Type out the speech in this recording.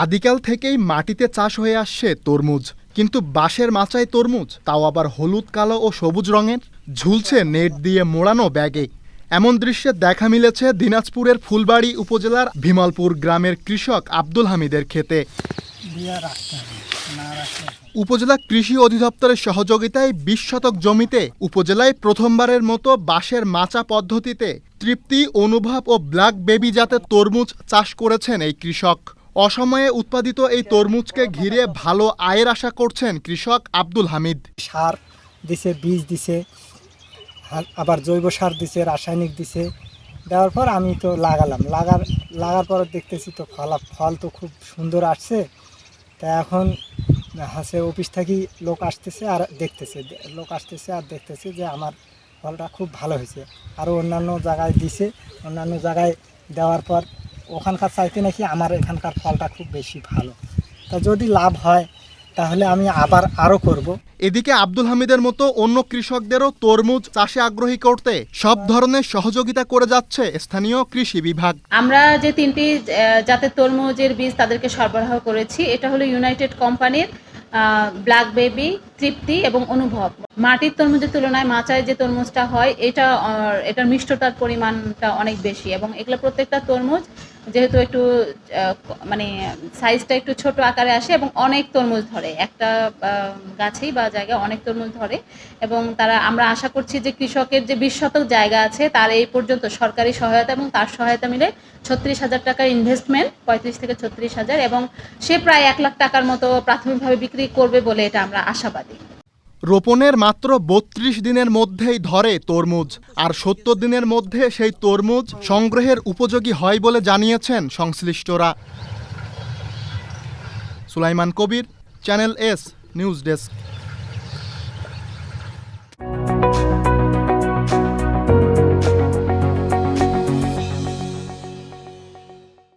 আদিকাল থেকেই মাটিতে চাষ হয়ে আসছে তরমুজ, কিন্তু বাঁশের মাচায় তরমুজ, তাও আবার হলুদ, কালো ও সবুজ রঙের। ঝুলছে নেট দিয়ে মোড়ানো ব্যাগে। এমন দৃশ্যে দেখা মিলেছে দিনাজপুরের ফুলবাড়ি উপজেলার ভিমালপুর গ্রামের কৃষক আব্দুল হামিদের রাখলে উপজেলা কৃষি অধিদপ্তরের সহযোগিতায় বিশ শতক জমিতে উপজেলায় প্রথমবারের মতো বাঁশের মাচা পদ্ধতিতে তৃপ্তি, অনুভব ও ব্ল্যাক বেবি জাতের তরমুজ চাষ করেছেন এই কৃষক। অসময়ে উৎপাদিত এই তরমুজকে ঘিরে ভালো আয়ের আশা করছেন কৃষক আব্দুল হামিদ। সার দিছে, বীজ দিছে আবার জৈব সার দিছে, রাসায়নিক দিছে। দেওয়ার পর আমি তো লাগালাম। লাগার লাগার পর দেখতেছি তো ফল ফল তো খুব সুন্দর আসছে। তা এখন হাসে অফিস থেকে লোক আসতেছে আর দেখতেছে। লোক আসতেছে আর দেখতেছে যে আমার ফলটা খুব ভালো হয়েছে। আরও অন্যান্য জায়গায় দিছে। অন্যান্য জায়গায় দেওয়ার পর ওখানকার চাইতে নাকি আমার এখানকার ফলটা খুব বেশি ভালো। তা যদি লাভ হয় তাহলে আমি আবার আরও করব। এদিকে আব্দুল হামিদের মতো অন্য কৃষকদেরও তরমুজ চাষে আগ্রহী করতে সব ধরনের সহযোগিতা করে যাচ্ছে স্থানীয় কৃষি বিভাগ। আমরা যে তিনটি জাতের তরমুজের বীজ তাদেরকে সরবরাহ করেছি এটা হলো ইউনাইটেড কোম্পানির ব্ল্যাক বেবি তৃপ্তি এবং অনুভব মাটির তরমুজের তুলনায় মাচায় যে তরমুজটা হয় এটা এটার মিষ্টতার পরিমাণটা অনেক বেশি এবং এগুলো প্রত্যেকটা তরমুজ যেহেতু একটু মানে সাইজটা একটু ছোট আকারে আসে এবং অনেক তরমুজ ধরে। একটা গাছেই বা জায়গায় অনেক তরমুজ ধরে এবং তারা, আমরা আশা করছি যে কৃষকের যে বিশ শতক জায়গা আছে, তার এই পর্যন্ত সরকারি সহায়তা এবং তার সহায়তা মিলে ছত্রিশ হাজার টাকার ইনভেস্টমেন্ট পঁয়ত্রিশ থেকে ছত্রিশ হাজার এবং সে প্রায় এক লাখ টাকার মতো প্রাথমিকভাবে বিক্রি করবে বলে এটা আমরা আশাবাদী। রোপণের মাত্র বত্রিশ দিনের মধ্যেই ধরে তরমুজ, আর সত্তর দিনের মধ্যে সেই তরমুজ সংগ্রহের উপযোগী হয় বলে জানিয়েছেন সংশ্লিষ্টরা। Sulaiman Kabir, channel S, news desk.